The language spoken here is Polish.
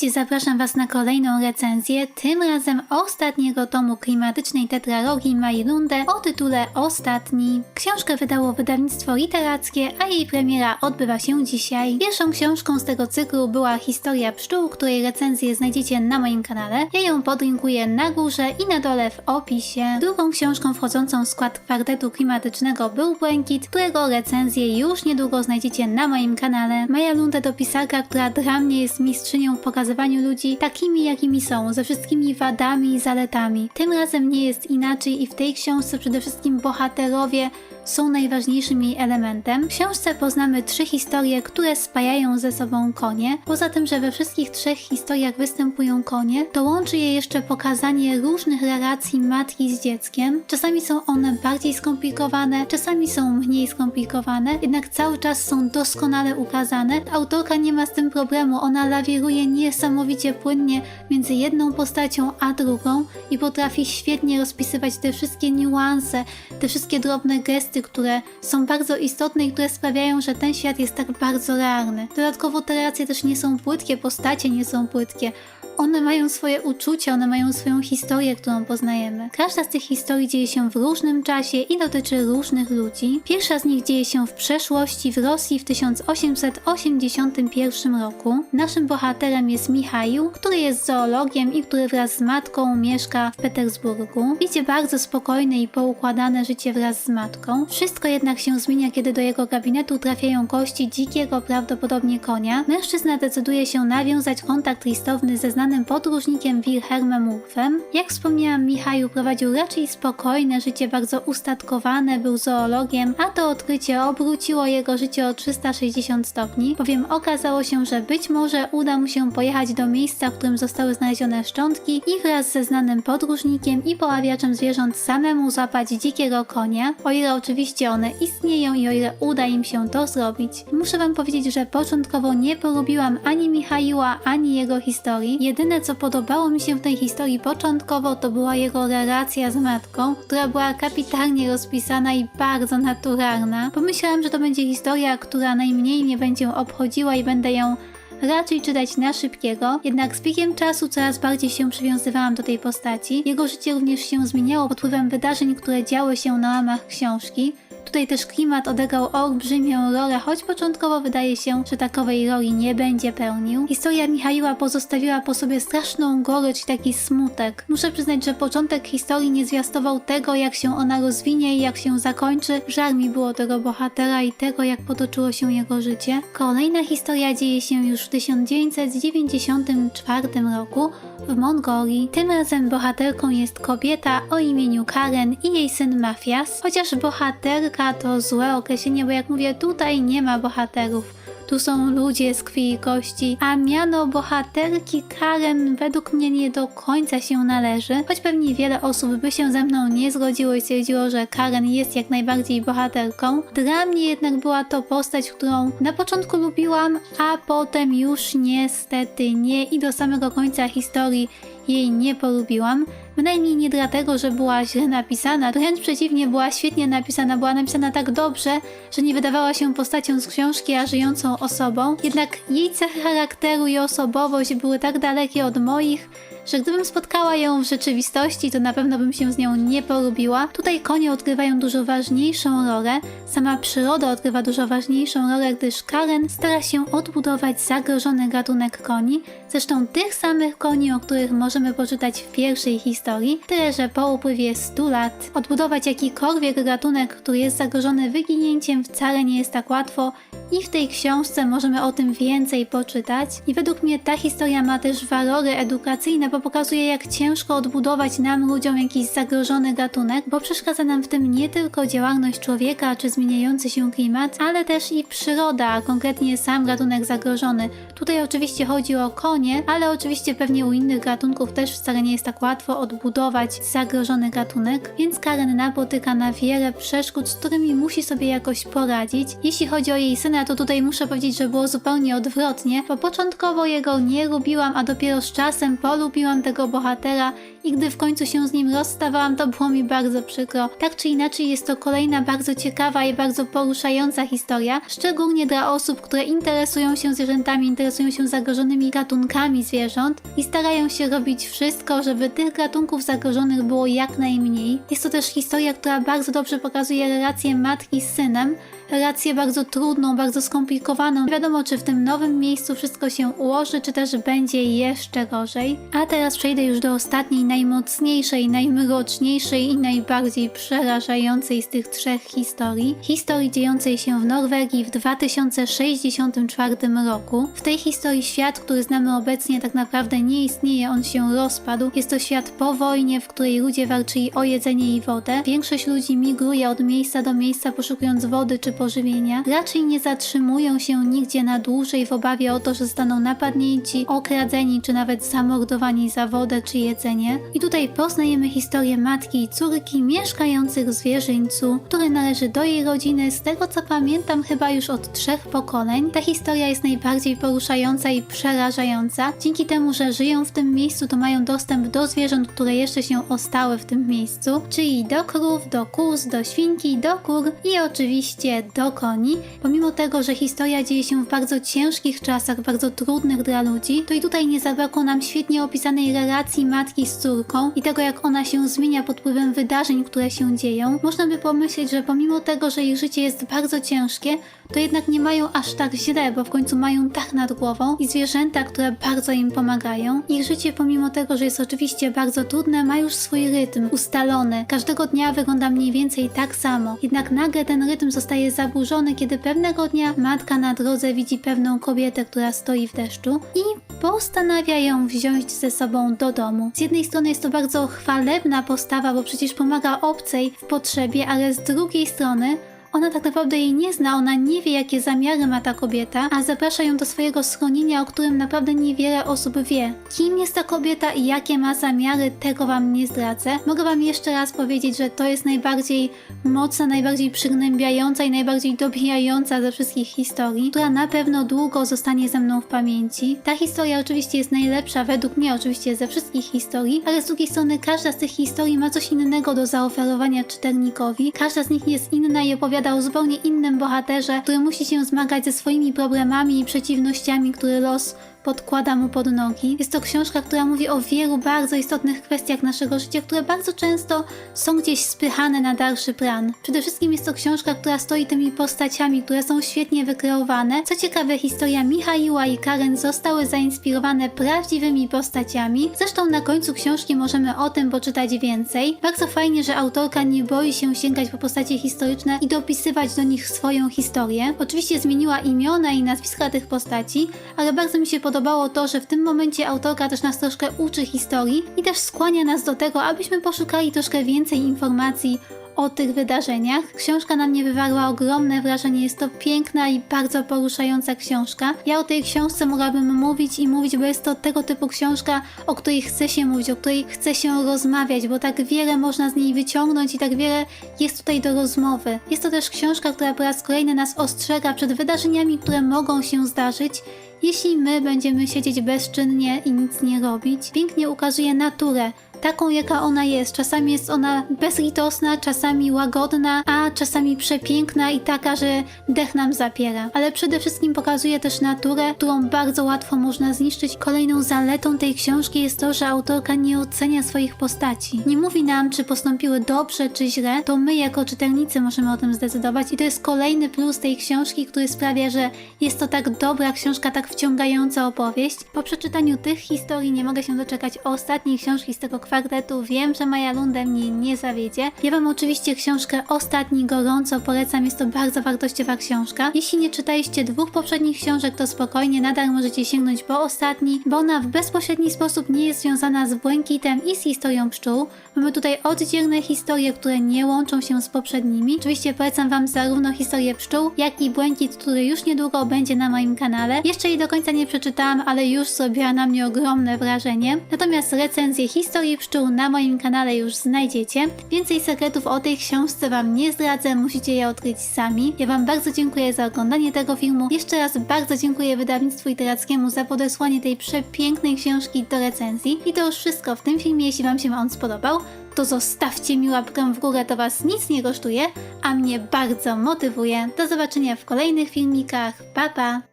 Cześć, zapraszam Was na kolejną recenzję, tym razem ostatniego tomu klimatycznej tetralogii Majlunde o tytule Ostatni. Książkę wydało wydawnictwo literackie, a jej premiera odbywa się dzisiaj. Pierwszą książką z tego cyklu była Historia Pszczół, której recenzję znajdziecie na moim kanale. Ja ją podlinkuję na górze i na dole w opisie. Drugą książką wchodzącą w skład kwartetu klimatycznego był Błękit, którego recenzję już niedługo znajdziecie na moim kanale. Maja Lunde to pisarka, która dla mnie jest mistrzynią w pokazywaniu ludzi takimi, jakimi są, ze wszystkimi wadami i zaletami. Tym razem nie jest inaczej i w tej książce przede wszystkim bohaterowie są najważniejszym jej elementem. W książce poznamy trzy historie, które spajają ze sobą konie. Poza tym, że we wszystkich trzech historiach występują konie, to łączy je jeszcze pokazanie różnych relacji matki z dzieckiem. Czasami są one bardziej skomplikowane, czasami są mniej skomplikowane, jednak cały czas są doskonale ukazane. Autorka nie ma z tym problemu, ona lawiruje niesamowicie płynnie między jedną postacią a drugą i potrafi świetnie rozpisywać te wszystkie niuanse, te wszystkie drobne gesty, które są bardzo istotne i które sprawiają, że ten świat jest tak bardzo realny. Dodatkowo te relacje też nie są płytkie, postacie nie są płytkie. One mają swoje uczucia, one mają swoją historię, którą poznajemy. Każda z tych historii dzieje się w różnym czasie i dotyczy różnych ludzi. Pierwsza z nich dzieje się w przeszłości w Rosji w 1881 roku. Naszym bohaterem jest Michał, który jest zoologiem i który wraz z matką mieszka w Petersburgu. Widzi bardzo spokojne i poukładane życie wraz z matką. Wszystko jednak się zmienia, kiedy do jego gabinetu trafiają kości dzikiego, prawdopodobnie konia. Mężczyzna decyduje się nawiązać kontakt listowny ze znanym podróżnikiem Wilhelmem Wolfem. Jak wspomniałam, Michał prowadził raczej spokojne życie, bardzo ustatkowane, był zoologiem, a to odkrycie obróciło jego życie o 360 stopni, bowiem okazało się, że być może uda mu się pojechać do miejsca, w którym zostały znalezione szczątki i wraz ze znanym podróżnikiem i poławiaczem zwierząt samemu złapać dzikiego konia, o ile oczywiście one istnieją i o ile uda im się to zrobić. Muszę wam powiedzieć, że początkowo nie polubiłam ani Michaiła, ani jego historii. Jedyne co podobało mi się w tej historii początkowo to była jego relacja z matką, która była kapitalnie rozpisana i bardzo naturalna. Pomyślałam, że to będzie historia, która najmniej mnie będzie obchodziła i będę ją raczej czytać na szybkiego, jednak z biegiem czasu coraz bardziej się przywiązywałam do tej postaci. Jego życie również się zmieniało pod wpływem wydarzeń, które działy się na łamach książki. Tutaj też klimat odegrał olbrzymią rolę, choć początkowo wydaje się, że takowej roli nie będzie pełnił. Historia Michaiła pozostawiła po sobie straszną gorycz i taki smutek. Muszę przyznać, że początek historii nie zwiastował tego, jak się ona rozwinie i jak się zakończy. Żal mi było tego bohatera i tego, jak potoczyło się jego życie. Kolejna historia dzieje się już w 1994 roku w Mongolii. Tym razem bohaterką jest kobieta o imieniu Karen i jej syn Mafias, chociaż bohaterka to złe określenie, bo jak mówię, tutaj nie ma bohaterów. Tu są ludzie z krwi i kości, a miano bohaterki Karen według mnie nie do końca się należy, choć pewnie wiele osób by się ze mną nie zgodziło i stwierdziło, że Karen jest jak najbardziej bohaterką. Dla mnie jednak była to postać, którą na początku lubiłam, a potem już niestety nie i do samego końca historii jej nie polubiłam. Bynajmniej nie dlatego, że była źle napisana, wręcz przeciwnie, była świetnie napisana, była napisana tak dobrze, że nie wydawała się postacią z książki, a żyjącą osobą. Jednak jej cechy charakteru i osobowość były tak dalekie od moich, że gdybym spotkała ją w rzeczywistości, to na pewno bym się z nią nie polubiła. Tutaj konie odgrywają dużo ważniejszą rolę, sama przyroda odgrywa dużo ważniejszą rolę, gdyż Karen stara się odbudować zagrożony gatunek koni, zresztą tych samych koni, o których możemy poczytać w pierwszej historii, tyle że po upływie 100 lat odbudować jakikolwiek gatunek, który jest zagrożony wyginięciem wcale nie jest tak łatwo i w tej książce możemy o tym więcej poczytać. I według mnie ta historia ma też walory edukacyjne, bo pokazuje jak ciężko odbudować nam ludziom jakiś zagrożony gatunek, bo przeszkadza nam w tym nie tylko działalność człowieka czy zmieniający się klimat, ale też i przyroda, a konkretnie sam gatunek zagrożony. Tutaj oczywiście chodzi o konie, ale oczywiście pewnie u innych gatunków też wcale nie jest tak łatwo odbudować zagrożony gatunek, więc Karen napotyka na wiele przeszkód, z którymi musi sobie jakoś poradzić. Jeśli chodzi o jej syna, to tutaj muszę powiedzieć, że było zupełnie odwrotnie, bo początkowo jego nie lubiłam, a dopiero z czasem polubiłam tego bohatera i gdy w końcu się z nim rozstawałam, to było mi bardzo przykro. Tak czy inaczej jest to kolejna bardzo ciekawa i bardzo poruszająca historia, szczególnie dla osób, które interesują się zwierzętami, interesują się zagrożonymi gatunkami zwierząt i starają się robić wszystko, żeby tych gatunków zagrożonych było jak najmniej. Jest to też historia, która bardzo dobrze pokazuje relację matki z synem, relację bardzo trudną, bardzo skomplikowaną. Nie wiadomo, czy w tym nowym miejscu wszystko się ułoży, czy też będzie jeszcze gorzej. A teraz przejdę już do ostatniej, najmocniejszej, najmroczniejszej i najbardziej przerażającej z tych trzech historii. Historii dziejącej się w Norwegii w 2064 roku. W tej historii świat, który znamy obecnie, tak naprawdę nie istnieje, on się rozpadł. Jest to świat po wojnie, w której ludzie walczyli o jedzenie i wodę. Większość ludzi migruje od miejsca do miejsca, poszukując wody czy pożywienia. Raczej nie zatrzymują się nigdzie na dłużej w obawie o to, że zostaną napadnięci, okradzeni czy nawet zamordowani za wodę czy jedzenie. I tutaj poznajemy historię matki i córki mieszkających w zwierzyńcu, który należy do jej rodziny. Z tego co pamiętam, chyba już od trzech pokoleń. Ta historia jest najbardziej poruszająca i przerażająca. Dzięki temu, że żyją w tym miejscu, to mają dostęp do zwierząt, które jeszcze się ostały w tym miejscu, czyli do krów, do kóz, do świnki, do kur i oczywiście do koni. Pomimo tego, że historia dzieje się w bardzo ciężkich czasach, bardzo trudnych dla ludzi, to i tutaj nie zabrakło nam świetnie opisanej relacji matki z córką i tego, jak ona się zmienia pod wpływem wydarzeń, które się dzieją. Można by pomyśleć, że pomimo tego, że ich życie jest bardzo ciężkie, to jednak nie mają aż tak źle, bo w końcu mają dach nad głową i zwierzęta, które bardzo im pomagają. Ich życie, pomimo tego, że jest oczywiście bardzo trudne, ma już swój rytm ustalony. Każdego dnia wygląda mniej więcej tak samo. Jednak nagle ten rytm zostaje zaburzony, kiedy pewnego dnia matka na drodze widzi pewną kobietę, która stoi w deszczu i postanawia ją wziąć ze sobą do domu. Z jednej strony jest to bardzo chwalebna postawa, bo przecież pomaga obcej w potrzebie, ale z drugiej strony ona tak naprawdę jej nie zna, ona nie wie, jakie zamiary ma ta kobieta, a zaprasza ją do swojego schronienia, o którym naprawdę niewiele osób wie. Kim jest ta kobieta i jakie ma zamiary, tego wam nie zdradzę. Mogę wam jeszcze raz powiedzieć, że to jest najbardziej mocna, najbardziej przygnębiająca i najbardziej dobijająca ze wszystkich historii, która na pewno długo zostanie ze mną w pamięci. Ta historia oczywiście jest najlepsza, według mnie oczywiście ze wszystkich historii, ale z drugiej strony każda z tych historii ma coś innego do zaoferowania czytelnikowi. Każda z nich jest inna i opowiada o zupełnie innym bohaterze, który musi się zmagać ze swoimi problemami i przeciwnościami, które los podkłada mu pod nogi. Jest to książka, która mówi o wielu bardzo istotnych kwestiach naszego życia, które bardzo często są gdzieś spychane na dalszy plan. Przede wszystkim jest to książka, która stoi tymi postaciami, które są świetnie wykreowane. Co ciekawe, historia Michaiła i Karen zostały zainspirowane prawdziwymi postaciami. Zresztą na końcu książki możemy o tym poczytać więcej. Bardzo fajnie, że autorka nie boi się sięgać po postacie historyczne i dopisywać do nich swoją historię. Oczywiście zmieniła imiona i nazwiska tych postaci, ale bardzo mi się podobało to, że w tym momencie autorka też nas troszkę uczy historii i też skłania nas do tego, abyśmy poszukali troszkę więcej informacji o tych wydarzeniach. Książka na mnie wywarła ogromne wrażenie. Jest to piękna i bardzo poruszająca książka. Ja o tej książce mogłabym mówić i mówić, bo jest to tego typu książka, o której chce się mówić, o której chce się rozmawiać, bo tak wiele można z niej wyciągnąć i tak wiele jest tutaj do rozmowy. Jest to też książka, która po raz kolejny nas ostrzega przed wydarzeniami, które mogą się zdarzyć jeśli my będziemy siedzieć bezczynnie i nic nie robić, pięknie ukazuje naturę, taką jaka ona jest. Czasami jest ona bezlitosna, czasami łagodna, a czasami przepiękna i taka, że dech nam zapiera. Ale przede wszystkim pokazuje też naturę, którą bardzo łatwo można zniszczyć. Kolejną zaletą tej książki jest to, że autorka nie ocenia swoich postaci. Nie mówi nam, czy postąpiły dobrze, czy źle, to my jako czytelnicy możemy o tym zdecydować i to jest kolejny plus tej książki, który sprawia, że jest to tak dobra książka, tak wciągająca opowieść. Po przeczytaniu tych historii nie mogę się doczekać ostatniej książki z tego kwartetu. Wiem, że Maja Lunde mnie nie zawiedzie. Ja Wam oczywiście książkę Ostatni gorąco polecam, jest to bardzo wartościowa książka. Jeśli nie czytaliście dwóch poprzednich książek, to spokojnie nadal możecie sięgnąć po ostatni, bo ona w bezpośredni sposób nie jest związana z Błękitem i z historią pszczół. Mamy tutaj oddzielne historie, które nie łączą się z poprzednimi. Oczywiście polecam Wam zarówno historię pszczół, jak i Błękit, który już niedługo będzie na moim kanale. Jeszcze jej do końca nie przeczytałam, ale już zrobiła na mnie ogromne wrażenie. Natomiast recenzję historii pszczół na moim kanale już znajdziecie. Więcej sekretów o tej książce Wam nie zdradzę, musicie je odkryć sami. Ja Wam bardzo dziękuję za oglądanie tego filmu. Jeszcze raz bardzo dziękuję wydawnictwu literackiemu za podesłanie tej przepięknej książki do recenzji. I to już wszystko w tym filmie. Jeśli Wam się on spodobał, to zostawcie mi łapkę w górę, to Was nic nie kosztuje, a mnie bardzo motywuje. Do zobaczenia w kolejnych filmikach. Pa pa!